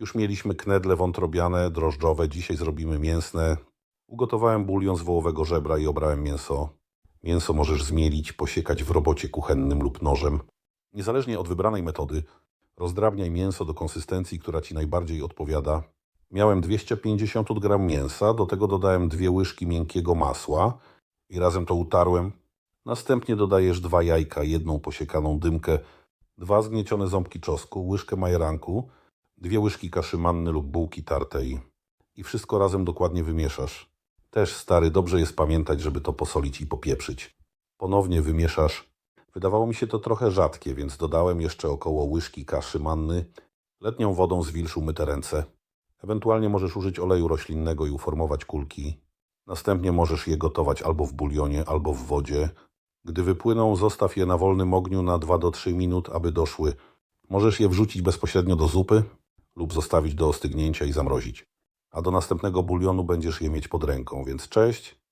Już mieliśmy knedle wątrobiane, drożdżowe, dzisiaj zrobimy mięsne. Ugotowałem bulion z wołowego żebra i obrałem mięso. Mięso możesz zmielić, posiekać w robocie kuchennym lub nożem. Niezależnie od wybranej metody, rozdrabniaj mięso do konsystencji, która Ci najbardziej odpowiada. Miałem 250 g mięsa, do tego dodałem dwie łyżki miękkiego masła i razem to utarłem. Następnie dodajesz dwa jajka, jedną posiekaną dymkę, dwa zgniecione ząbki czosnku, łyżkę majeranku, dwie łyżki kaszy manny lub bułki tartej i wszystko razem dokładnie wymieszasz. Też, stary, dobrze jest pamiętać, żeby to posolić i popieprzyć. Ponownie wymieszasz. Wydawało mi się to trochę rzadkie, więc dodałem jeszcze około łyżki kaszy manny. Letnią wodą zwilż umyte ręce. Ewentualnie możesz użyć oleju roślinnego i uformować kulki. Następnie możesz je gotować albo w bulionie, albo w wodzie. Gdy wypłyną, zostaw je na wolnym ogniu na 2 do 3 minut, aby doszły. Możesz je wrzucić bezpośrednio do zupy lub zostawić do ostygnięcia i zamrozić. A do następnego bulionu będziesz je mieć pod ręką, więc cześć